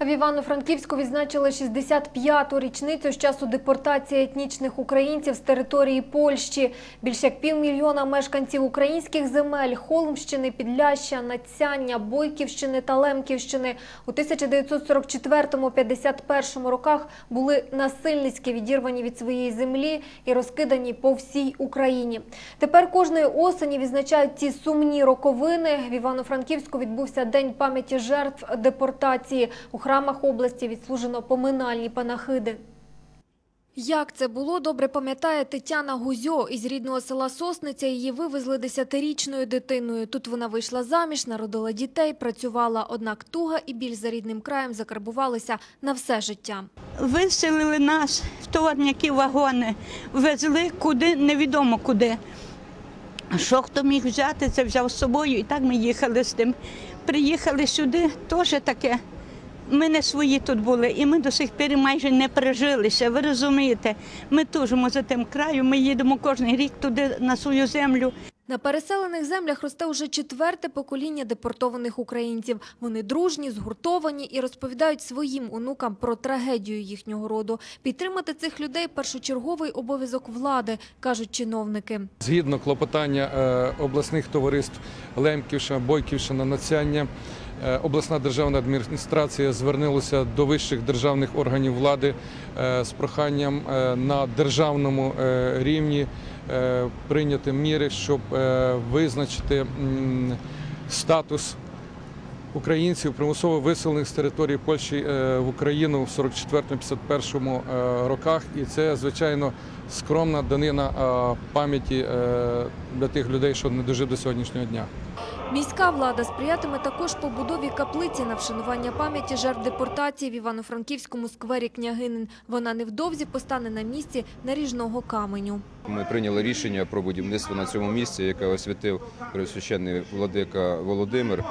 В Івано-Франківську відзначили 65-ту річницю з часу депортації етнічних українців з території Польщі. Більше як півмільйона мешканців українських земель Холмщини, Підляща, Надцяння, Бойківщини та Лемківщини у 1944-51 роках були насильницьки відірвані від своєї землі і розкидані по всій Україні. Тепер кожної осені відзначають ці сумні роковини. В Івано-Франківську відбувся День пам'яті жертв депортації. У храмах області відслужено поминальні панахиди. Як це було, добре пам'ятає Тетяна Гузьо. Із рідного села Сосниця її вивезли десятирічною дитиною. Тут вона вийшла заміж, народила дітей, працювала. Однак туга і біль за рідним краєм закарбувалися на все життя. Виселили нас в товарняки вагони, везли куди, невідомо куди. Що хто міг взяти, це взяв з собою, і так ми їхали з тим. Приїхали сюди, теж таке. Ми не свої тут були, і ми до сих пір майже не прижилися. Ви розумієте, ми тужимо за тим краю, ми їдемо кожен рік туди на свою землю. На переселених землях росте уже четверте покоління депортованих українців. Вони дружні, згуртовані і розповідають своїм онукам про трагедію їхнього роду. Підтримати цих людей – першочерговий обов'язок влади, кажуть чиновники. Згідно клопотання е, обласних товариств Лемківщина, Бойківщина, Нацяння, е, обласна державна адміністрація звернулася до вищих державних органів влади е, з проханням е, на державному е, рівні е, прийняти міри, щоб е, визначити статус українців примусово виселених з території Польщі е, в Україну в 44-51 е, роках. І це, звичайно, скромна данина е, пам'яті е, для тих людей, що не дожив до сьогоднішнього дня. Міська влада сприятиме також побудові каплиці на вшанування пам'яті жертв депортації в Івано-Франківському сквері Княгинин. Вона невдовзі постане на місці наріжного каменю. Ми прийняли рішення про будівництво на цьому місці, яке освятив Преосвященний владика Володимир.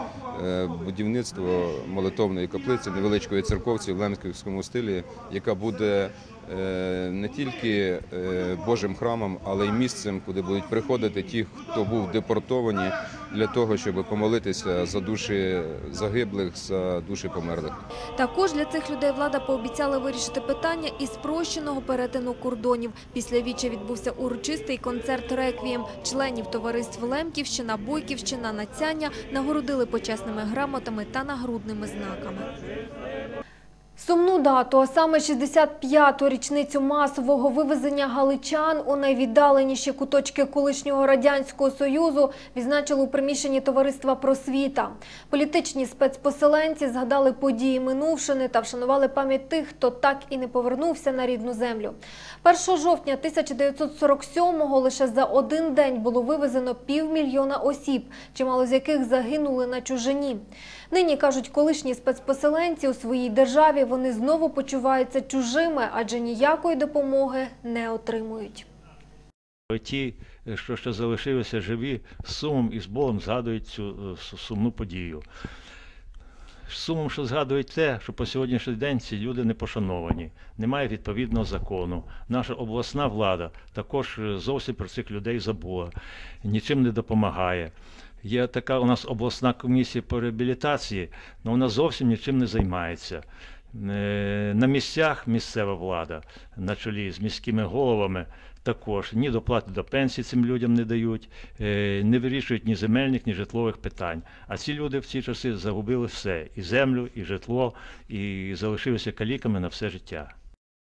Е, Будівництво молитовної каплиці, невеличкої церковці в лемківському стилі, яка буде е, не тільки е, Божим храмом, але й місцем, куди будуть приходити ті, хто був депортовані, для того, щоб помолитися за душі загиблих, за душі померлих. Також для цих людей влада пообіцяла вирішити питання із спрощеного перетину кордонів. Після віча відбувся урочистий концерт «Реквієм». Членів товариств Лемківщина, Бойківщина, Нацяння нагородили почесними грамотами та нагрудними знаками. Сумну дату, а саме 65-ту річницю масового вивезення галичан у найвіддаленіші куточки колишнього Радянського Союзу відзначили у приміщенні товариства «Просвіта». Політичні спецпоселенці згадали події минувшини та вшанували пам'ять тих, хто так і не повернувся на рідну землю. 1 жовтня 1947-го лише за один день було вивезено півмільйона осіб, чимало з яких загинули на чужині. Нині, кажуть колишні спецпоселенці, у своїй державі вони знову почуваються чужими, адже ніякої допомоги не отримують. Ті, що ще залишилися живі, з сумом і з болем згадують цю е, сумну подію. Сумом, що згадують те, що по сьогоднішній день ці люди не пошановані, немає відповідного закону. Наша обласна влада також е, зовсім про цих людей забула, нічим не допомагає. Є така у нас обласна комісія по реабілітації, але вона зовсім нічим не займається. Е, На місцях місцева влада на чолі з міськими головами також ні доплати до пенсії цим людям не дають, е, не вирішують ні земельних, ні житлових питань. А ці люди в ці часи загубили все: і землю, і житло, і залишилися каліками на все життя.